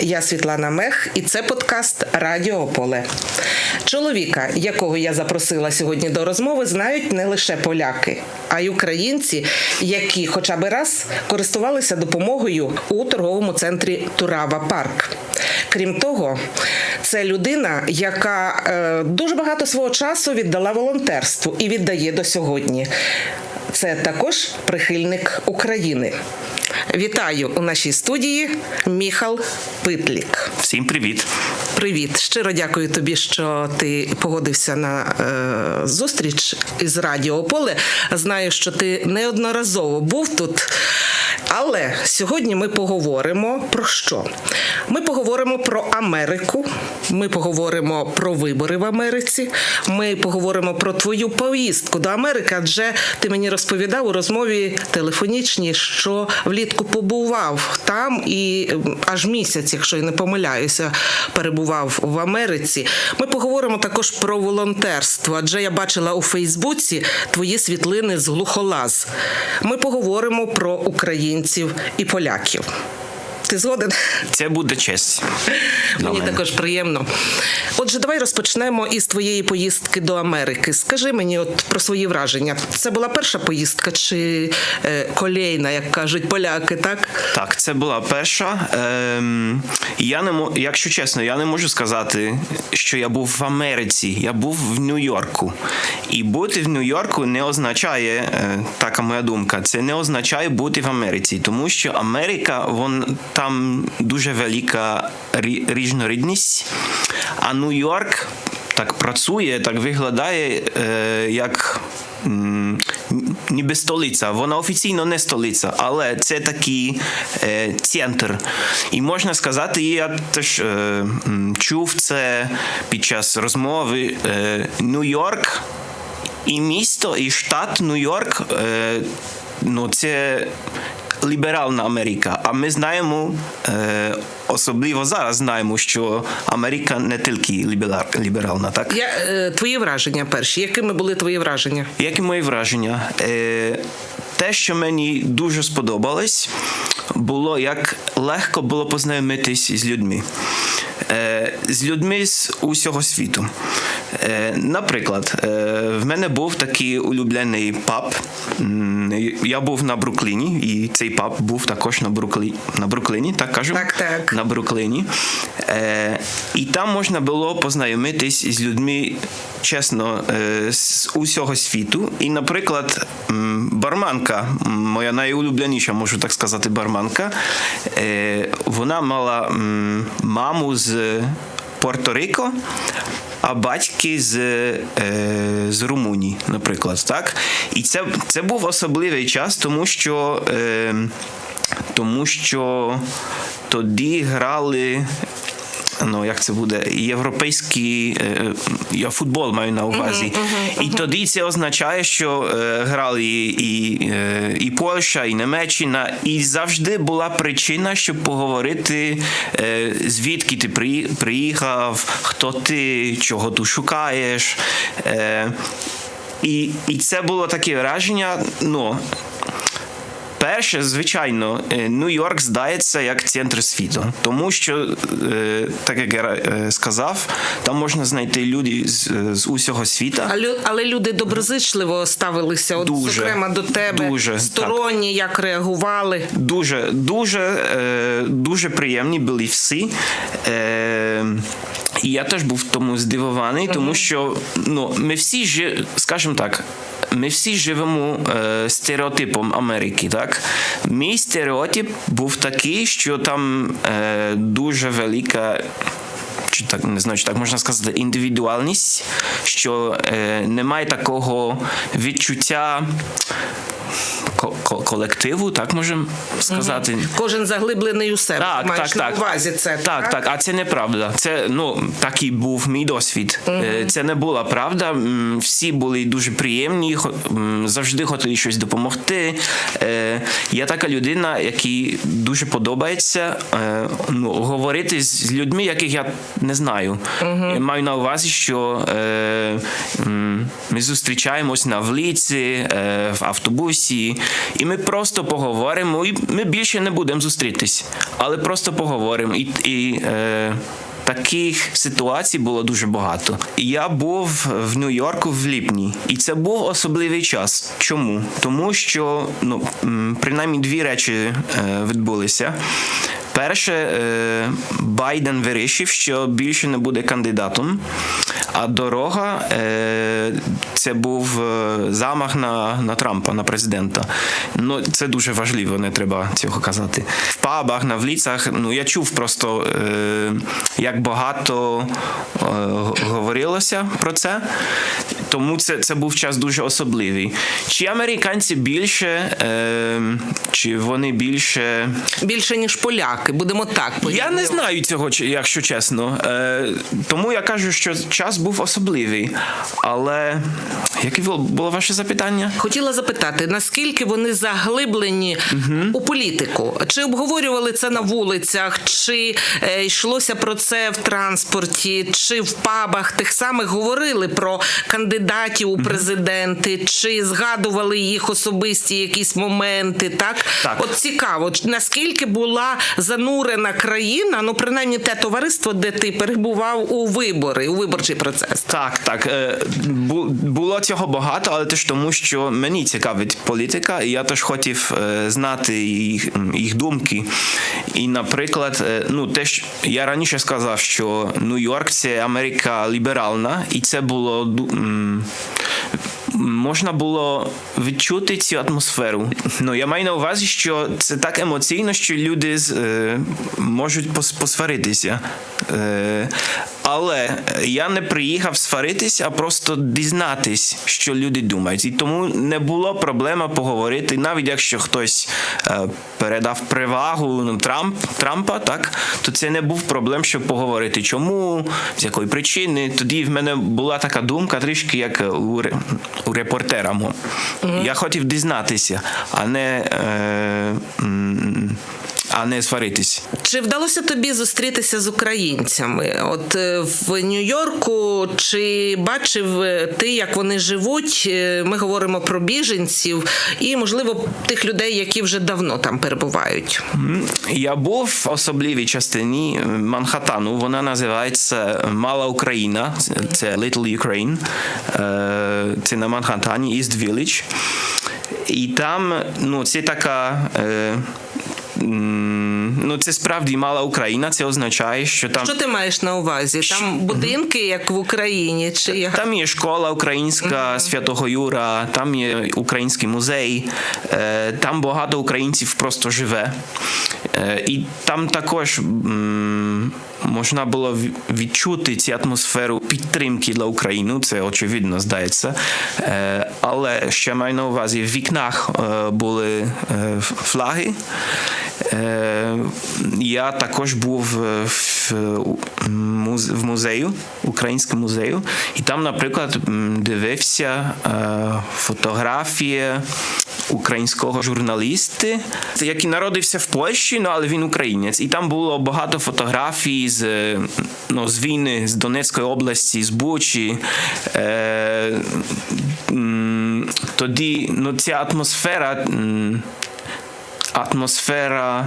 Я Світлана Мех, і це подкаст Радіо Поле. Чоловіка, якого я запросила сьогодні до розмови, знають не лише поляки, а й українці, які хоча б раз користувалися допомогою у торговому центрі Турава Парк. Крім того, це людина, яка е, дуже багато свого часу віддала волонтерству і віддає до сьогодні. Це також прихильник України. Вітаю у нашій студії Міхал Питлік. Всім привіт. Привіт, щиро дякую тобі, що ти погодився на е, зустріч із Радіо Поле. Знаю, що ти неодноразово був тут. Але сьогодні ми поговоримо про що? Ми поговоримо про Америку, ми поговоримо про вибори в Америці. Ми поговоримо про твою поїздку до Америки, адже ти мені розповідав у розмові телефонічній, що влітку побував там і аж місяць, якщо я не помиляюся, перебував в Америці. Ми поговоримо також про волонтерство, адже я бачила у Фейсбуці твої світлини з глухолаз. Ми поговоримо про українців і поляків. Ти згоден? Це буде честь. для Мені мене. також приємно. Отже, давай розпочнемо із твоєї поїздки до Америки. Скажи мені от про свої враження. Це була перша поїздка чи е, колейна, як кажуть поляки, так? Так, це була перша. Ем, я не мо- якщо чесно, я не можу сказати, що я був в Америці. Я був в Нью-Йорку. І бути в Нью-Йорку не означає, е, така моя думка, це не означає бути в Америці, тому що Америка, вон там дуже велика рі- різнорідність, а Нью-Йорк так працює, так виглядає е, як. Ніби столиця, вона офіційно не столиця, але це такий е, центр. І можна сказати, я теж е, чув це під час розмови. Е, Нью-Йорк і місто, і штат Нью-Йорк е, ну, це ліберальна Америка. А ми знаємо, е, особливо зараз знаємо, що Америка не тільки лібера- ліберальна, так? Я, е, твої враження перші. Якими були твої враження? Які мої враження? Те, що мені дуже сподобалось, було як легко було познайомитись з людьми. Е, з людьми з усього світу. Е, наприклад, е, в мене був такий улюблений паб. Я був на Брукліні, і цей паб був також на Бруклі... на Брукліні, так кажу? Так, так. на Брукліні. Е, і там можна було познайомитись з людьми, чесно, з усього світу. І, наприклад, м, барманка, м, моя найулюбленіша, можу так сказати, барманка, е, вона мала маму з Порто-Рико. А батьки з, е, з Румунії, наприклад, так? І це, це був особливий час, тому що, е, тому що тоді грали. Ну, як це буде? Європейський е, я футбол маю на увазі. І тоді це означає, що е, грали і, і, е, і Польща, і Німеччина, і завжди була причина, щоб поговорити, е, звідки ти приї- приїхав, хто ти, чого ти шукаєш. Е, і, і це було таке враження. Ну, Перше, звичайно, е, Нью-Йорк здається як центр світу, тому що, е, так як я е, сказав, там можна знайти люди з, з усього світа. А лю- але люди доброзичливо ставилися, от, Дуже, зокрема до тебе, дуже, сторонні, як реагували. Дуже, дуже, е, дуже приємні були всі. Е, і я теж був тому здивований, тому що ну, ми всі жи, скажімо так. Ми всі живемо е, стереотипом Америки, так? Мій стереотип був такий, що там е, дуже велика чи так не знаю, чи так можна сказати, індивідуальність, що е, немає такого відчуття ко- ко- колективу, так можемо сказати. Кожен заглиблений у себе. Так, маєш так, на так. увазі це. Так, так, а це неправда. Це ну такий був мій досвід. Е, Це не була правда. Всі були дуже приємні, завжди хотіли щось допомогти. Е, Я така людина, якій дуже подобається е, ну, говорити з людьми, яких я не знаю. Я маю на увазі, що е, ми зустрічаємось на вулиці, е, в автобусі, і ми просто поговоримо, і ми більше не будемо зустрітись, але просто поговоримо. І, і е, Таких ситуацій було дуже багато. Я був в Нью-Йорку в липні, і це був особливий час. Чому? Тому що ну принаймні дві речі е, відбулися. Перше, е, Байден вирішив, що більше не буде кандидатом, а дорога е, це був е, замах на, на Трампа, на президента. Ну, це дуже важливо, не треба цього казати. В пабах, на вліцах, ну я чув просто, е, як багато е, говорилося про це. Тому це, це був час дуже особливий. Чи американці більше, е, чи вони більше. Більше ніж поляки, будемо так. Я не знаю цього, якщо чесно. Е, тому я кажу, що час був особливий. Але яке було, ваше запитання? Хотіла запитати, наскільки вони заглиблені у політику? Чи обговорювали це на вулицях, чи е, йшлося про це в транспорті, чи в пабах тих самих говорили про кандидатів у президенти, чи згадували їх особисті якісь моменти? Так, Так. от цікаво, наскільки була занурена країна, ну принаймні те товариство, де ти перебував у вибори, у виборчий процес. Так, так. е, бу- Було цього багато, але теж тому, що мені цікавить політика, і я теж хотів е, знати їх, їх думки. І, наприклад, е, ну, те, що я раніше сказав, що Нью-Йорк це Америка ліберальна, і це було можна було відчути цю атмосферу. Ну, я маю на увазі, що це так емоційно, що люди е, можуть пос- посваритися. Е, але я не приїхав сваритись, а просто дізнатись, що люди думають. І тому не було проблеми поговорити, навіть якщо хтось е, передав перевагу ну, Трамп, Трампа, так, то це не був проблем, щоб поговорити. Чому, з якої причини. Тоді в мене була така думка, трішки як у, ре- у репортера. мого. Я хотів дізнатися, а не. Е, а не сваритись. Чи вдалося тобі зустрітися з українцями? От е, в Нью-Йорку, чи бачив е, ти, як вони живуть? Е, Ми говоримо про біженців і, можливо, тих людей, які вже давно там перебувають. Я був в особливій частині Манхаттану. Вона називається Мала Україна. Це- Little Ukraine. Це на Манхаттані, East Village. І там ну, це така. Ну, це справді мала Україна. Це означає, що там Що ти маєш на увазі? Там будинки, як в Україні, чи як? Там є школа українська Святого Юра, там є український музей, е, там багато українців просто живе. Е, І там також можна було відчути цю атмосферу підтримки для України. Це очевидно здається. Е, Але ще маю на увазі, в вікнах е, були флаги. Я також був в, муз- музею, українському музею, і там, наприклад, дивився фотографії українського журналісти, який народився в Польщі, ну, але він українець. І там було багато фотографій з, ну, з війни, з Донецької області, з Бучі. Е, тоді ну, ця атмосфера. атмосфера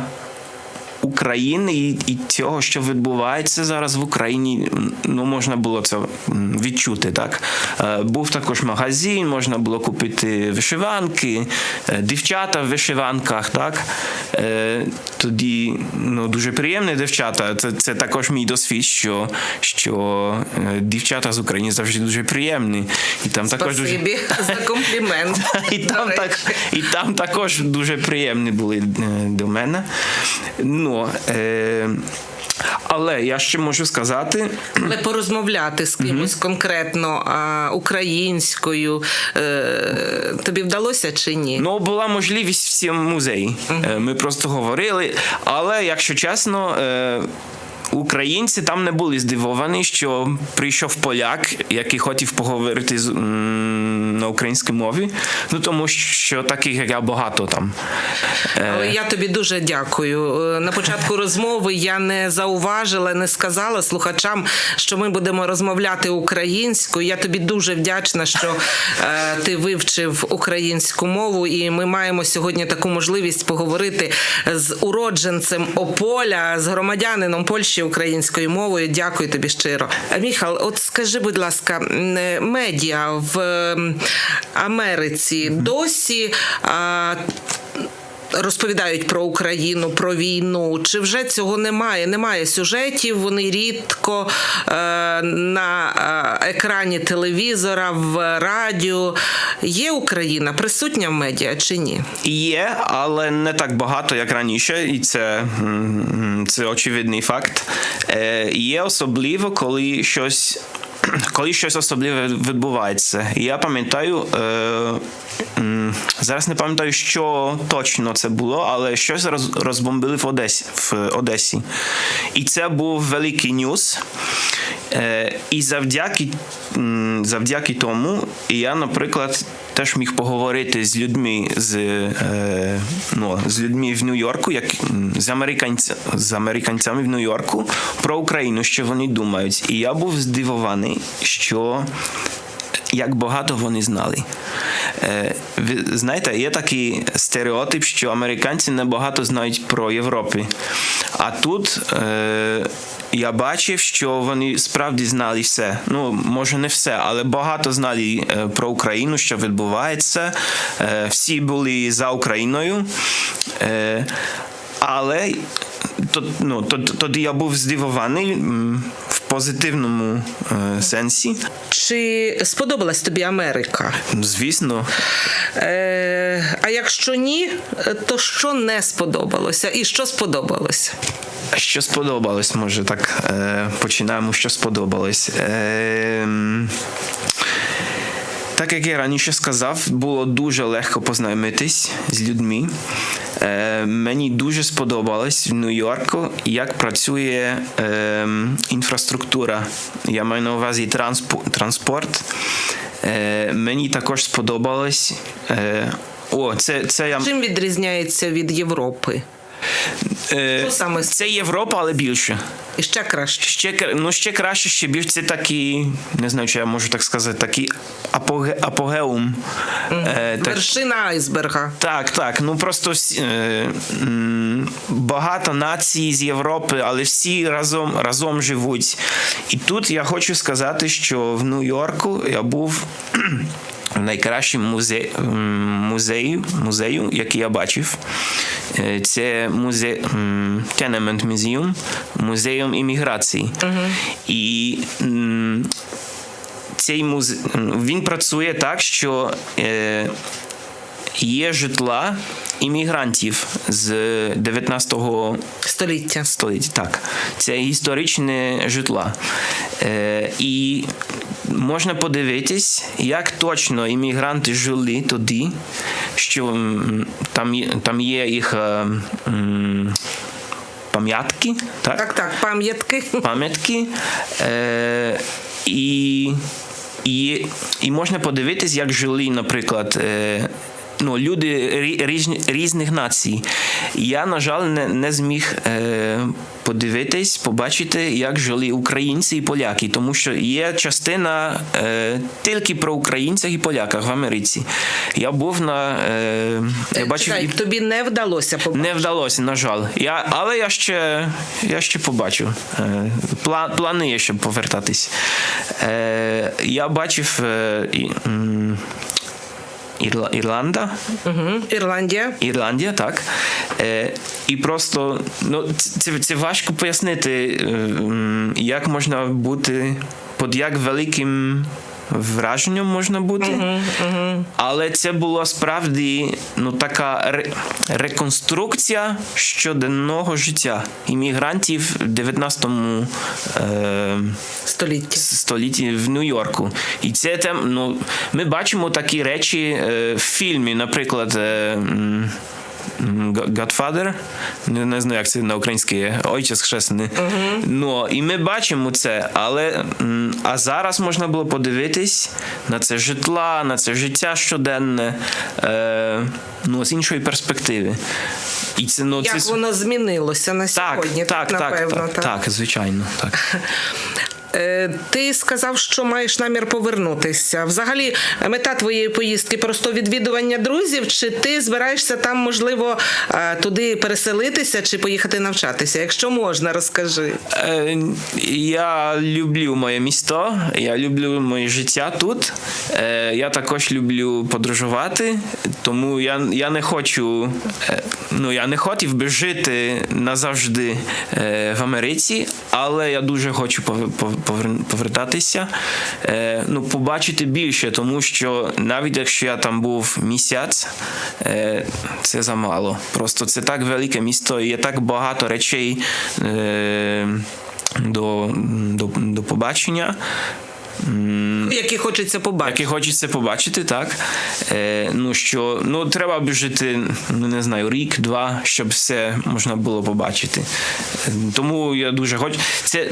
України і, і цього, що відбувається зараз в Україні, ну можна було це відчути. Так Е, був також магазин, можна було купити вишиванки, е, дівчата в вишиванках. Так Е, тоді ну дуже приємні дівчата. Це, це також мій досвід, що, що дівчата з України завжди дуже приємні. І там також дуже за комплімент. і там, так, і там також дуже приємні були до мене. Ну, е, але я ще можу сказати. Але порозмовляти з кимось конкретно а, українською е, тобі вдалося чи ні? Ну, була можливість в цьому музеї. Е, Ми просто говорили. Але, якщо чесно, е, українці там не були здивовані, що прийшов поляк, який хотів поговорити з, м, на українській мові. Ну тому що таких як я багато там. Е, я тобі дуже дякую. Е, На початку розмови я не зауважила, не сказала слухачам, що ми будемо розмовляти українською. Я тобі дуже вдячна, що е, ти вивчив українську мову, і ми маємо сьогодні таку можливість поговорити з уродженцем Ополя, з громадянином Польщі українською мовою. Дякую тобі щиро. Е, Міхал, от скажи, будь ласка, е, медіа в Америці досі. а, розповідають про Україну, про війну. Чи вже цього немає? Немає сюжетів. Вони рідко е, на е, екрані телевізора, в радіо. Є Україна присутня в медіа чи ні? Є, але не так багато, як раніше, і це, це очевидний факт. Е, Є особливо, коли щось. Коли щось особливе відбувається. Я пам'ятаю, е, зараз не пам'ятаю, що точно це було, але щось роз, розбомбили в Одесі, в Одесі. І це був великий ньюс. Е, і завдяки, завдяки тому я, наприклад, теж міг поговорити з людьми з, е, ну, з людьми в Нью-Йорку, як з, американця, з американцями в Нью-Йорку про Україну, що вони думають. І я був здивований, що як багато вони знали. Е, ви знаєте, є такий стереотип, що американці небагато знають про Європу. А тут е, я бачив, що вони справді знали все. Ну, може, не все, але багато знали е, про Україну, що відбувається. Е, всі були за Україною. Е, але ну, то- тоді я був здивований позитивному е, сенсі. Чи сподобалась тобі Америка? Звісно, Е, а якщо ні, то що не сподобалося? І що сподобалося? що сподобалось, може так е, починаємо, що сподобалось. Е, так як я раніше сказав, було дуже легко познайомитись з людьми. Е, мені дуже сподобалось в Нью-Йорку, як працює е, інфраструктура. Я маю на увазі транспо- транспорт. Е, мені також сподобалось. Е, о, це, це я. Чим відрізняється від Європи? Е, саме? це Європа, але більше. І ще краще. Ще, кра- ну, ще краще, ще більше це такий, не знаю, чи я можу так сказати, такий апоге, апогеум. Е, так, Вершина айсберга. так, так. Ну просто всі, е, м, багато націй з Європи, але всі разом, разом живуть. І тут я хочу сказати, що в Нью-Йорку я був. В найкращому музеї, музею, музею, який я бачив. Е, Це музей Tenement Museum, музеєм імміграції. І цей музей він працює так, що е, є житла іммігрантів з 19 Століття. століття. Так, це історичне житла. Е, і можна подивитись, як точно іммігранти жили тоді, що там, там є їх е, пам'ятки. Так? Так, так, пам'ятки. пам'ятки. Е, і, і, і можна подивитись, як жили, наприклад. Ну, люди різні, різних націй. Я, на жаль, не, не зміг е, подивитись, побачити, як жили українці і поляки, тому що є частина е, тільки про українцях і поляках в Америці. Я був на. Е, я бачив Чекай, і тобі не вдалося побачити. не вдалося, на жаль. Я, але я ще, я ще побачу. Е, Пла, плани є, щоб повертатись. Е, я бачив е, і, Ірла, Ірланда. Угу. Ірландія. Ірландія, так. Е, і просто ну, це, це важко пояснити, е, як можна бути під як великим враженням можна бути. Але це була справді ну, така ре, реконструкція щоденного життя іммігрантів в 19 е, Століття. столітті в Нью-Йорку. І це там, ну, ми бачимо такі речі е, в фільмі, наприклад. Е, Godfather, не, не знаю, як це на українській Отець Хресний. Ну, і ми бачимо це, але а зараз можна було подивитись на це житла, на це життя щоденне, е, ну, з іншої перспективи. І це, ну, Як це... воно змінилося на Так, сьогодні? так, так, напевно, так, так, звичайно, так. Е, Ти сказав, що маєш намір повернутися. Взагалі, мета твоєї поїздки просто відвідування друзів, чи ти збираєшся там, можливо, е, туди переселитися чи поїхати навчатися? Якщо можна, розкажи. Е, Я люблю моє місто, я люблю моє життя тут. Я також люблю подорожувати, тому я, я не хочу, ну я не хотів би жити назавжди в Америці, але я дуже хочу пов- пов- повер- повертатися, е, ну, побачити більше, тому що навіть якщо я там був місяць, е, це замало. Просто це так велике місто, і є так багато речей. Е, до, до, до побачення, Які хочеться побачити. які хочеться побачити, так. Е, ну, що, ну, треба б жити, ну, не знаю, рік, два, щоб все можна було побачити. Е, Тому я дуже хочу. Це,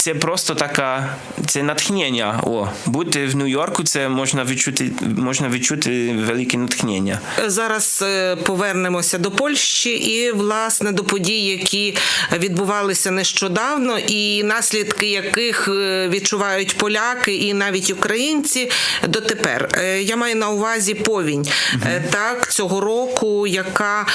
це просто така, це натхнення. О, бути в Нью-Йорку, це можна відчути, можна відчути велике натхнення. Зараз е, повернемося до Польщі і власне до подій, які відбувалися нещодавно, і наслідки яких е, відчувають поляки і навіть українці дотепер. Е, Я маю на увазі повінь е, так цього року, яка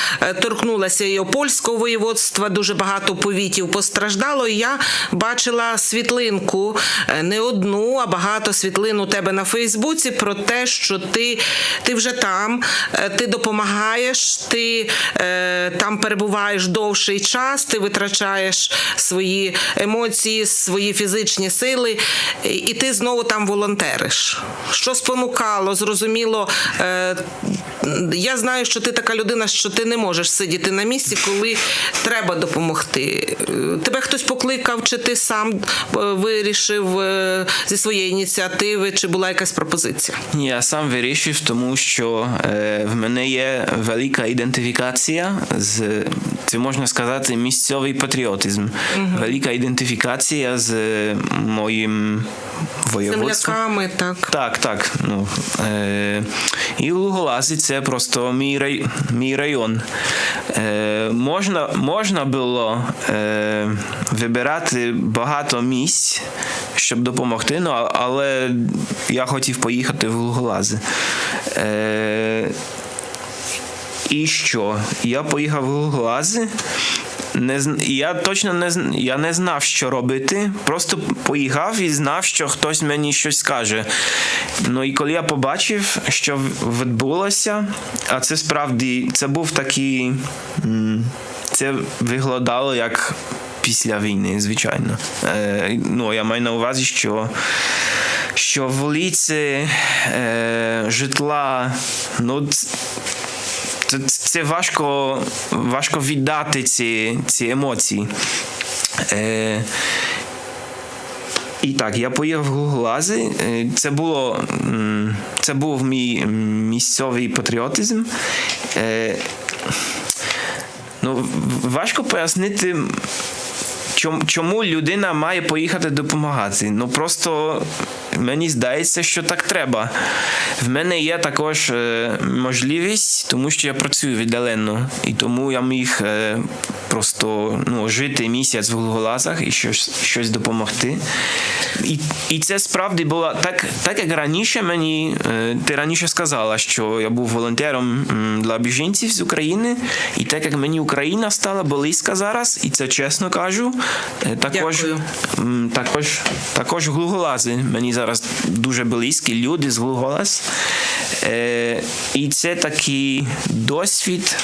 торкнулася і опольського воєводства. Дуже багато повітів постраждало. І я бачила світлинку е, не одну, а багато світлин у тебе на Фейсбуці про те, що ти, ти вже там, е, ти допомагаєш, ти е, там перебуваєш довший час, ти витрачаєш свої емоції, свої фізичні сили, і, ти знову там волонтериш. Що спонукало, зрозуміло. Е, я знаю, що ти така людина, що ти не можеш сидіти на місці, коли треба допомогти. Е, Тебе хтось покликав, чи ти сам вирішив е, зі своєї ініціативи, чи була якась пропозиція? Я сам вирішив, тому що е, в мене є велика ідентифікація з це можна сказати місцевий патріотизм. Велика ідентифікація з моїм воєводством. Земляками, так. Так, так. Ну, е, і Луголази це просто мій, рай, мій район. Е, можна, можна було е, вибирати багато місць, щоб допомогти, ну, але я хотів поїхати в Луголази. Е, і що? Я поїхав в Луглази. Не, я точно не, я не знав, що робити. Просто поїхав і знав, що хтось мені щось скаже. Ну і коли я побачив, що відбулося, а це справді це був такий. Це виглядало як після війни, звичайно. Е, ну, я маю на увазі, що що вулиці, е, житла, ну, це, це важко, важко віддати ці, ці емоції. Е, і так, я поїхав в Гуглази. Е, Це було це був мій місцевий патріотизм. Е, ну, важко пояснити. Чому, людина має поїхати допомагати? Ну просто мені здається, що так треба. В мене є також е, можливість, тому що я працюю віддалено, і тому я міг е, просто ну, жити місяць в Голазах і щось, щось допомогти. І, і це справді було так, так як раніше мені е, ти раніше сказала, що я був волонтером для біженців з України, і так як мені Україна стала близька зараз, і це чесно кажу, е, також, Дякую. також, також Гулголази мені зараз дуже близькі люди з Гулголаз. Е, і це такий досвід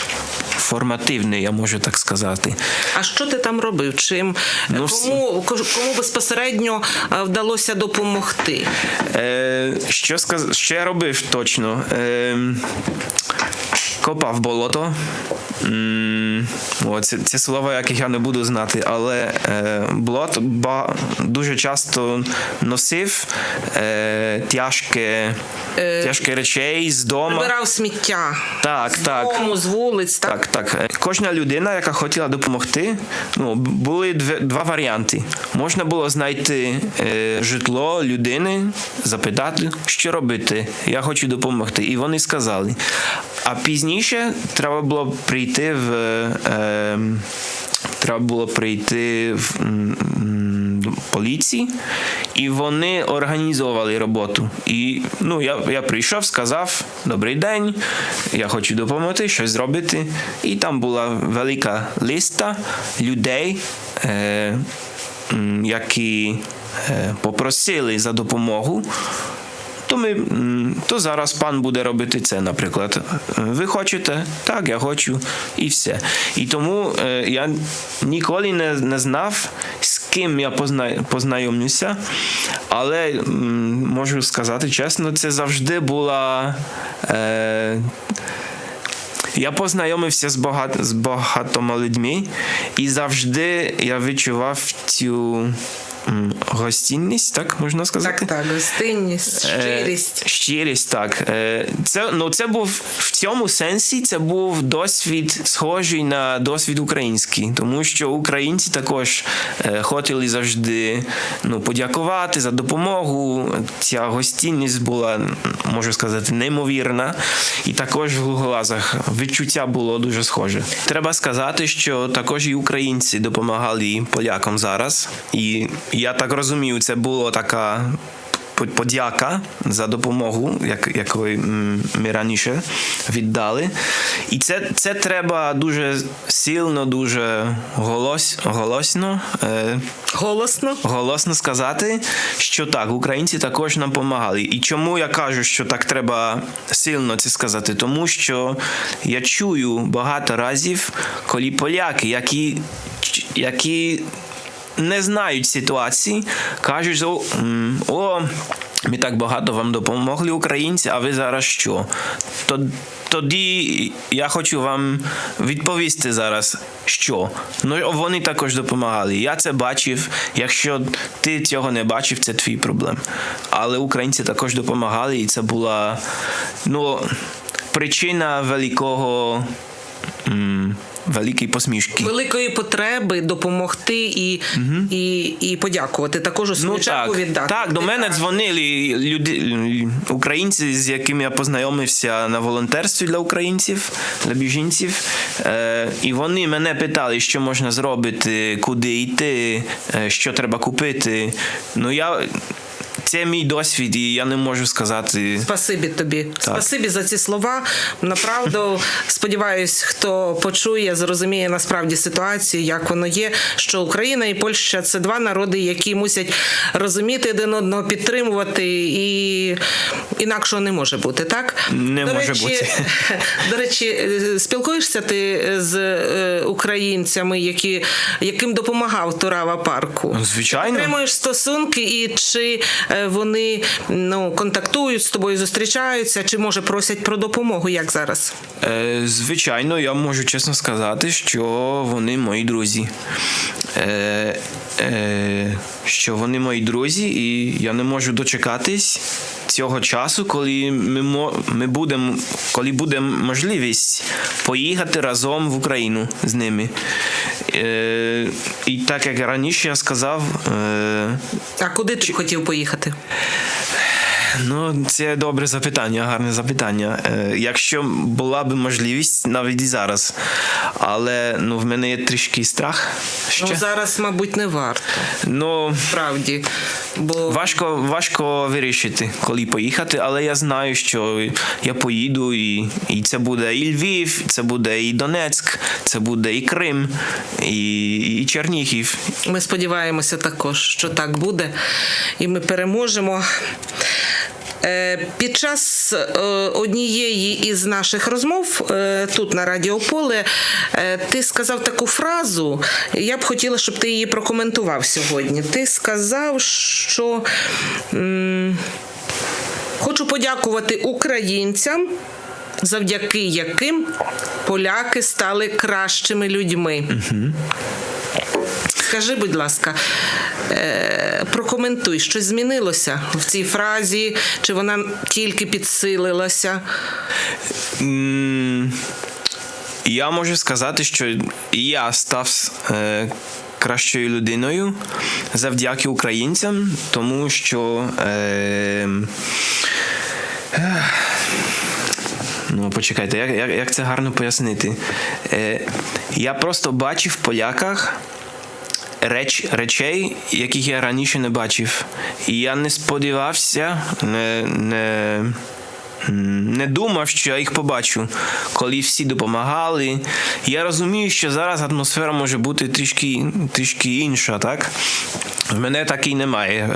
формативний, я можу так сказати. А що ти там робив? Чим Ну, кому, кому безпосередньо е, вдалося допомогти? Е, що, сказ... що я робив точно? Е, копав болото. О, це, це слова, яких я не буду знати, але е, блот ба, дуже часто носив е, тяжке, тяжке речей з дому. Прибирав сміття Так, так. з дому, з вулиць. Так? Так, так. Е, Кожна людина, яка хотіла допомогти, ну, були дві, два варіанти. Можна було знайти е, житло людини, запитати, що робити. Я хочу допомогти. І вони сказали. А пізніше треба було прийти в. Е, е, Треба було прийти в поліції, і вони організовували роботу. І ну, я, я прийшов, сказав: Добрий день, я хочу допомогти, щось зробити. І там була велика листа людей, е, які е, попросили за допомогу. То, ми, то зараз пан буде робити це, наприклад. Ви хочете? Так, я хочу, і все. І тому е, я ніколи не, не знав, з ким я позна, познайомлюся, але можу сказати чесно, це завжди була. Е, я познайомився з багато, з багатьма людьми, і завжди я відчував цю гостинність, так можна сказати? Так, так, гостинність, Е, щирість. Щирість, так. Е, Це, ну, це був в цьому сенсі це був досвід схожий на досвід український, тому що українці також е, хотіли завжди ну, подякувати за допомогу. Ця гостинність була, можу сказати, неймовірна. І також в Луголазах відчуття було дуже схоже. Треба сказати, що також і українці допомагали полякам зараз. І я так розумію, це було така подяка за допомогу, як, якої ми раніше віддали. І це, це треба дуже сильно, дуже голос, голосно. Е, Голосно. Голосно сказати, що так, українці також нам допомагали. І чому я кажу, що так треба сильно це сказати? Тому що я чую багато разів, коли поляки, які, які не знають ситуації, кажуть, о, о ми так багато вам допомогли українці, а ви зараз що? Тоді я хочу вам відповісти зараз, що. Ну, вони також допомагали. Я це бачив. Якщо ти цього не бачив, це твій проблем. Але українці також допомагали, і це була ну, причина великого. Великої посмішки. Великої потреби допомогти і, і, і подякувати. Також у свою чергу віддати. Ну, так, до мене дзвонили люди, українці, з якими я познайомився на волонтерстві для українців, для біженців. Е, і вони мене питали, що можна зробити, куди йти, е, що треба купити. Ну, я, це мій досвід, і я не можу сказати. Спасибі тобі. Спасибі за ці слова. Направду сподіваюсь, хто почує, зрозуміє насправді ситуацію, як воно є. Що Україна і Польща це два народи, які мусять розуміти один одного, підтримувати, і інакшого не може бути. Так Не до може речі, бути. До речі, спілкуєшся ти з е, українцями, які яким допомагав Турава парку? Звичайно. Підтримуєш стосунки, і чи е, вони ну, контактують з тобою, зустрічаються, чи може просять про допомогу, як зараз? Е, Звичайно, я можу чесно сказати, що вони мої друзі. Е, е, що вони мої друзі, і я не можу дочекатись цього часу, коли ми, ми будемо, коли буде можливість поїхати разом в Україну з ними. Е, і так як раніше я сказав, е, А куди ти хотів поїхати? Ну, це добре запитання, гарне запитання. Е, якщо була б можливість, навіть і зараз. Але ну, в мене є трішки страх. Ще. Ну зараз, мабуть, не варто. Ну, Справді. Бо важко, важко вирішити, коли поїхати, але я знаю, що я поїду, і, і це буде і Львів, це буде і Донецьк, це буде і Крим, і, і Чернігів. ми сподіваємося також, що так буде, і ми переможемо. Е, Під час е, однієї із наших розмов е, тут на Радіо Поле е, ти сказав таку фразу. Я б хотіла, щоб ти її прокоментував сьогодні. Ти сказав, що хочу подякувати українцям завдяки яким поляки стали кращими людьми. Скажи, будь ласка, прокоментуй, щось змінилося в цій фразі, чи вона тільки підсилилася? Я можу сказати, що я став е, кращою людиною завдяки українцям, тому що. Е, Ну, почекайте, як, як, як це гарно пояснити? Е, я просто бачив в поляках реч, речей, яких я раніше не бачив. І я не сподівався, не, не, не думав, що я їх побачу, коли всі допомагали. Я розумію, що зараз атмосфера може бути трішки, трішки інша, так? В мене такий немає.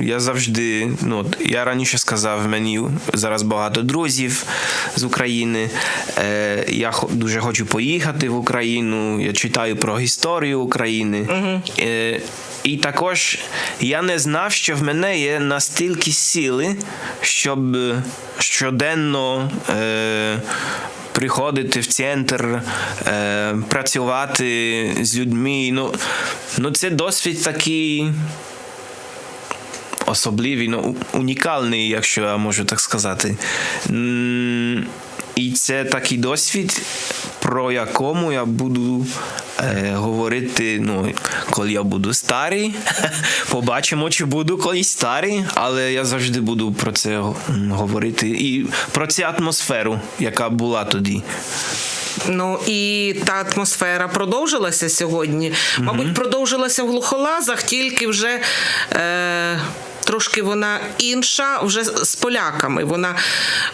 Я завжди, ну, я раніше сказав, в мені зараз багато друзів з України. Я дуже хочу поїхати в Україну. Я читаю про історію України. Е, І також я не знав, що в мене є настільки сили, щоб щоденно. Приходити в центр, е, працювати з людьми. Ну, ну це досвід такий особливий, ну, унікальний, якщо я можу так сказати. І це такий досвід, про якому я буду е, говорити, ну, коли я буду старий. Побачимо, чи буду колись старий, але я завжди буду про це говорити. І про цю атмосферу, яка була тоді. Ну і та атмосфера продовжилася сьогодні. Мабуть, продовжилася в глухолазах, тільки вже. Е- Трошки вона інша вже з поляками. Вона,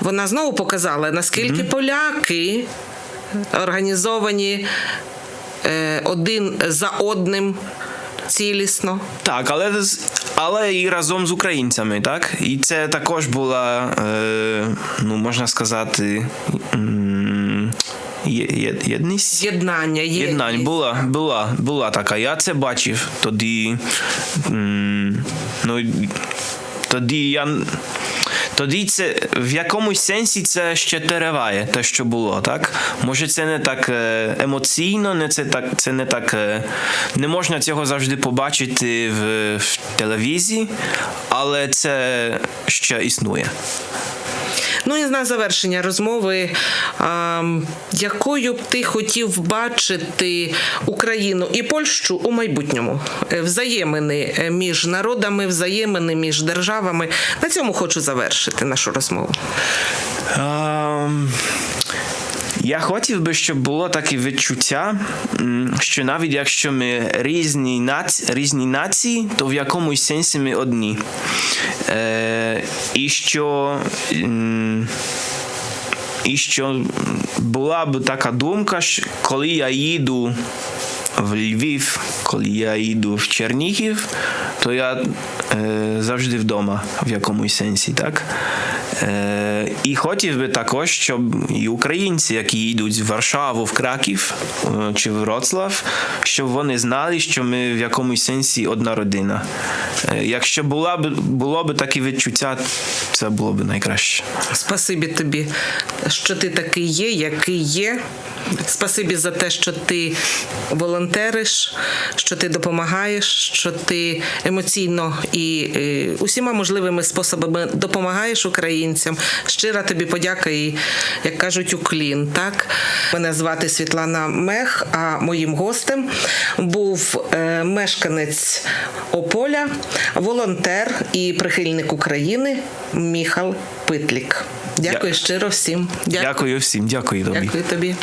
вона знову показала, наскільки поляки організовані е, один за одним цілісно. Так, але, але і разом з українцями, так? І це також була, е, ну, можна сказати, єдність. Єднання є. Єднань була, була, була така. Я це бачив тоді. Ну, тоді я. Тоді це в якомусь сенсі це ще триває, те, що було, так? Може, це не так е, емоційно, не це так, це не так. е, Не можна цього завжди побачити в, в телевізії, але це ще існує. Ну і на завершення розмови, якою б ти хотів бачити Україну і Польщу у майбутньому? Е, Взаємини е, між народами, взаємини між державами. На цьому хочу завершити нашу розмову. Ем, Я хотів би, щоб було таке відчуття, що навіть якщо ми різні, наці, різні нації, то в якомусь сенсі ми одні. Е, і що. і що була б така думка, що коли я їду в Львів, коли я їду в Чернігів, то я е, завжди вдома в якомусь сенсі, так? Е, і хотів би також, щоб і українці, які їдуть в Варшаву, в Краків е, чи в Вроцлав, щоб вони знали, що ми в якомусь сенсі одна родина. Е, якщо була б, було б таке відчуття, це було б найкраще. Спасибі тобі, що ти такий є, який є. Спасибі за те, що ти волонтериш, що ти допомагаєш, що ти емоційно і е, усіма можливими способами допомагаєш українцям. Щира тобі подяка і, як кажуть, уклін. Так? Мене звати Світлана Мех, а моїм гостем був е, мешканець Ополя, волонтер і прихильник України Міхал Питлік. Дякую Дя- щиро всім. Дякую, Дякую всім, дякую тобі. Дякую тобі.